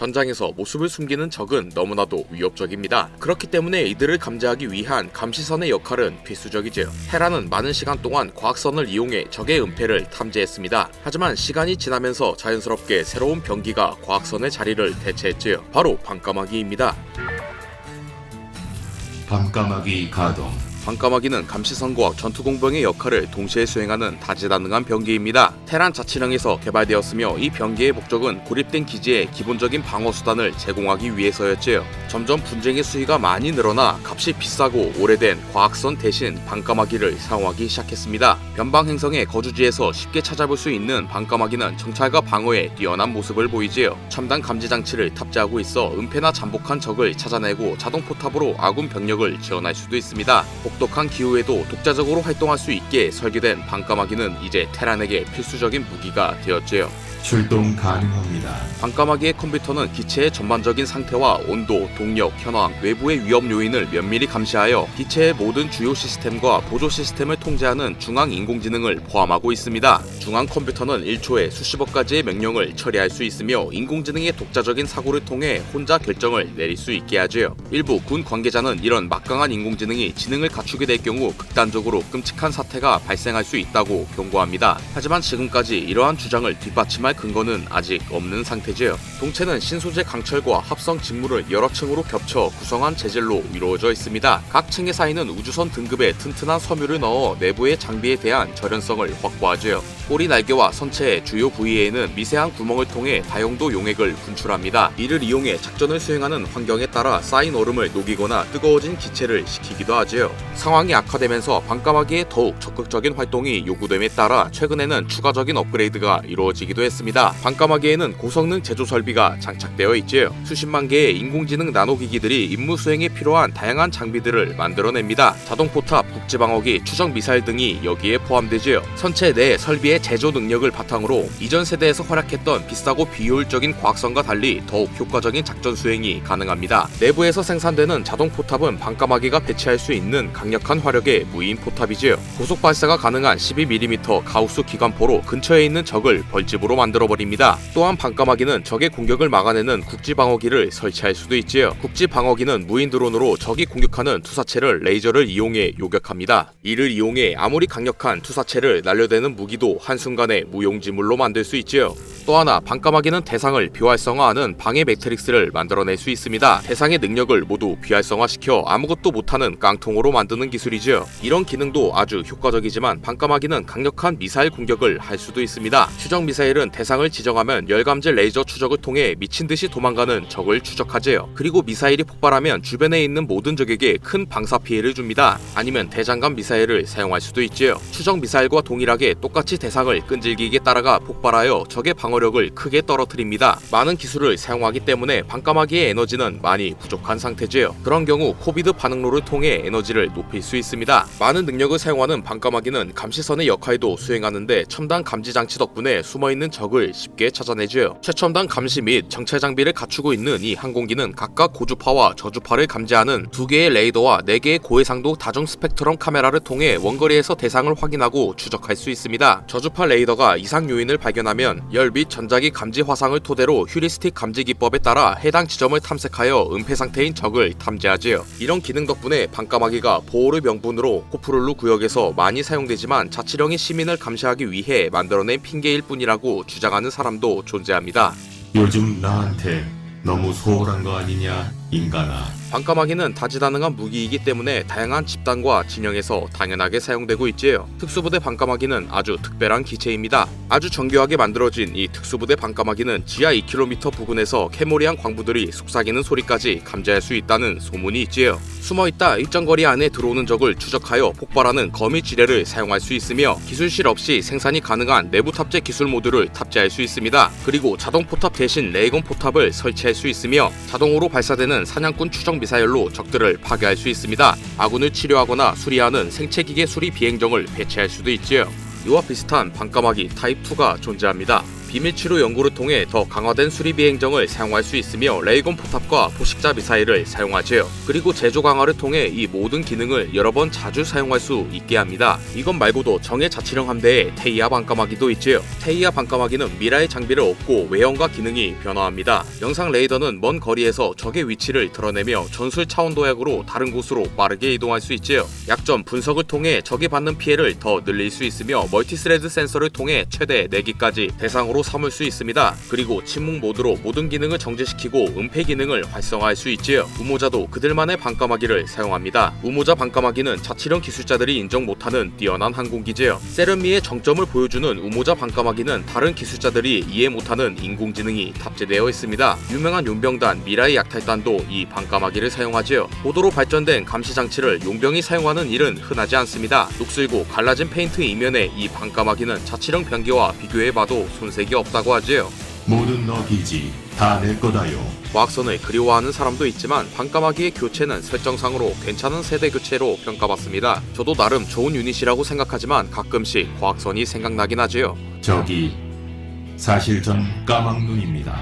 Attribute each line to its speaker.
Speaker 1: 전장에서 모습을 숨기는 적은 너무나도 위협적입니다. 그렇기 때문에 이들을 감지하기 위한 감시선의 역할은 필수적이죠. 테라는 많은 시간 동안 과학선을 이용해 적의 은폐를 탐지했습니다. 하지만 시간이 지나면서 자연스럽게 새로운 병기가 과학선의 자리를 대체했지요. 바로 밤까마귀입니다.
Speaker 2: 밤까마귀 가동
Speaker 1: 밤까마귀는 감시선과 전투공병의 역할을 동시에 수행하는 다재다능한 병기입니다. 테란 자치령에서 개발되었으며 이 병기의 목적은 고립된 기지에 기본적인 방어 수단을 제공하기 위해서였지요. 점점 분쟁의 수위가 많이 늘어나 값이 비싸고 오래된 과학선 대신 밤까마귀를 사용하기 시작했습니다. 변방 행성의 거주지에서 쉽게 찾아볼 수 있는 밤까마귀는 정찰과 방어에 뛰어난 모습을 보이지요. 첨단 감지 장치를 탑재하고 있어 은폐나 잠복한 적을 찾아내고 자동 포탑으로 아군 병력을 지원할 수도 있습니다. 혹독한 기후에도 독자적으로 활동할 수 있게 설계된 밤까마귀는 이제 테란에게 필수적인 무기가 되었지요.
Speaker 2: 출동 가능합니다.
Speaker 1: 밤까마귀의 컴퓨터는 기체의 전반적인 상태와 온도, 동력, 현황, 외부의 위험 요인을 면밀히 감시하여 기체의 모든 주요 시스템과 보조 시스템을 통제하는 중앙 인공지능을 포함하고 있습니다. 중앙 컴퓨터는 1초에 수십억 가지의 명령을 처리할 수 있으며 인공지능의 독자적인 사고를 통해 혼자 결정을 내릴 수 있게 하지요. 일부 군 관계자는 이런 막강한 인공지능이 지능을 갖추게 될 경우 극단적으로 끔찍한 사태가 발생할 수 있다고 경고합니다. 하지만 지금까지 이러한 주장을 뒷받침할 근거는 아직 없는 상태지요. 동체는 신소재 강철과 합성 직물을 여러 층으로 겹쳐 구성한 재질로 이루어져 있습니다. 각 층에 쌓이는 우주선 등급의 튼튼한 섬유를 넣어 내부의 장비에 대한 절연성을 확보하지요. 꼬리 날개와 선체의 주요 부위에는 미세한 구멍을 통해 다용도 용액을 분출합니다. 이를 이용해 작전을 수행하는 환경에 따라 쌓인 얼음을 녹이거나 뜨거워진 기체를 식히기도 하지요. 상황이 악화되면서 밤까마귀의 더욱 적극적인 활동이 요구됨에 따라 최근에는 추가적인 업그레이드가 이루어지기도 했습니다. 밤까마귀에는 고성능 제조 설비가 장착되어 있지요. 수십만 개의 인공지능 나노기기들이 임무 수행에 필요한 다양한 장비들을 만들어냅니다. 자동 포탑, 국지방어기, 추적 미사일 등이 여기에 포함되지요. 선체 내 설비의 제조 능력을 바탕으로 이전 세대에서 활약했던 비싸고 비효율적인 과학선과 달리 더욱 효과적인 작전 수행이 가능합니다. 내부에서 생산되는 자동 포탑은 밤까마귀가 배치할 수 있는 강 력한 화력의 무인 포탑이지요. 고속 발사가 가능한 12mm 가우스 기관포로 근처에 있는 적을 벌집으로 만들어 버립니다. 또한 밤까마귀는 적의 공격을 막아내는 국지 방어기를 설치할 수도 있지요. 국지 방어기는 무인 드론으로 적이 공격하는 투사체를 레이저를 이용해 요격합니다. 이를 이용해 아무리 강력한 투사체를 날려대는 무기도 한순간에 무용지물로 만들 수 있지요. 또 하나 밤까마귀는 대상을 비활성화하는 방해 매트릭스를 만들어낼 수 있습니다. 대상의 능력을 모두 비활성화시켜 아무것도 못하는 깡통으로 만 드는 기술이죠. 이런 기능도 아주 효과적이지만 밤까마귀는 강력한 미사일 공격을 할 수도 있습니다. 추적 미사일은 대상을 지정하면 열감지 레이저 추적을 통해 미친 듯이 도망가는 적을 추적하지요. 그리고 미사일이 폭발하면 주변에 있는 모든 적에게 큰 방사 피해를 줍니다. 아니면 대장간 미사일을 사용할 수도 있지요. 추적 미사일과 동일하게 똑같이 대상을 끈질기게 따라가 폭발하여 적의 방어력을 크게 떨어뜨립니다. 많은 기술을 사용하기 때문에 밤까마귀의 에너지는 많이 부족한 상태지요. 그런 경우 코비드 반응로를 통해 에너지를 높일 수 있습니다. 많은 능력을 사용하는 밤까마귀는 감시선의 역할도 수행하는데 첨단 감지 장치 덕분에 숨어있는 적을 쉽게 찾아내지요. 최첨단 감시 및 정찰 장비를 갖추고 있는 이 항공기는 각각 고주파와 저주파를 감지하는 두 개의 레이더와 네 개의 고해상도 다중 스펙트럼 카메라를 통해 원거리에서 대상을 확인하고 추적할 수 있습니다. 저주파 레이더가 이상 요인을 발견하면 열 및 전자기 감지 화상을 토대로 휴리스틱 감지 기법에 따라 해당 지점을 탐색하여 은폐 상태인 적을 탐지하지요. 이런 기능 덕분에 밤까마귀가 보호를 명분으로 코프룰루 구역에서 많이 사용되지만 자치령이 시민을 감시하기 위해 만들어낸 핑계일 뿐이라고 주장하는 사람도 존재합니다.
Speaker 2: 요즘 나한테 너무 소홀한 거 아니냐 인간아
Speaker 1: 밤까마귀는 다재다능한 무기이기 때문에 다양한 집단과 진영에서 당연하게 사용되고 있지요. 특수부대 밤까마귀는 아주 특별한 기체입니다. 아주 정교하게 만들어진 이 특수부대 밤까마귀는 지하 2km 부근에서 캐모리안 광부들이 속삭이는 소리까지 감지할 수 있다는 소문이 있지요. 숨어있다 일정 거리 안에 들어오는 적을 추적하여 폭발하는 거미 지뢰를 사용할 수 있으며 기술실 없이 생산이 가능한 내부 탑재 기술 모드를 탑재할 수 있습니다. 그리고 자동 포탑 대신 레이건 포탑을 설치할 수 있으며 자동으로 발사되는 사냥꾼 추적 미사일로 적들을 파괴할 수 있습니다. 아군을 치료하거나 수리하는 생체기계 수리 비행정을 배치할 수도 있지요. 이와 비슷한 밤까마귀 타입 2가 존재합니다. 비밀치료 연구를 통해 더 강화된 수리비 행정을 사용할 수 있으며 레이건 포탑과 포식자 미사일을 사용하지요. 그리고 제조 강화를 통해 이 모든 기능을 여러 번 자주 사용할 수 있게 합니다. 이것 말고도 정예 자치령 함대에 테이아 반까마귀도 있지요. 테이아 반까마귀는 미라의 장비를 얻고 외형과 기능이 변화합니다. 영상 레이더는 먼 거리에서 적의 위치를 드러내며 전술 차원 도약으로 다른 곳으로 빠르게 이동할 수 있지요. 약점 분석을 통해 적이 받는 피해를 더 늘릴 수 있으며 멀티스레드 센서를 통해 최대 4기까지 대상으로 삼을 수 있습니다. 그리고 침묵 모드로 모든 기능을 정지시키고 은폐 기능을 활성화할 수 있지요. 우모자도 그들만의 반까마귀를 사용합니다. 우모자 반까마귀는 자치령 기술자들이 인정 못하는 뛰어난 항공기지요. 세련미의 정점을 보여주는 우모자 반까마귀는 다른 기술자들이 이해 못하는 인공지능이 탑재되어 있습니다. 유명한 용병단 미라의 약탈단도 이 반까마귀를 사용하지요. 고도로 발전된 감시 장치를 용병이 사용하는 일은 흔하지 않습니다. 녹슬고 갈라진 페인트 이면에 이 반까마귀는 자치령 변기와 비교해봐도 손색이 없다고 하지요.
Speaker 2: 모든 너 기지 다 내 거다요.
Speaker 1: 과학선을 그리워하는 사람도 있지만 반까마귀의 교체는 설정상으로 괜찮은 세대 교체로 평가받습니다. 저도 나름 좋은 유닛이라고 생각하지만 가끔씩 과학선이 생각나긴 하지요.
Speaker 2: 저기 사실 전 까막눈입니다.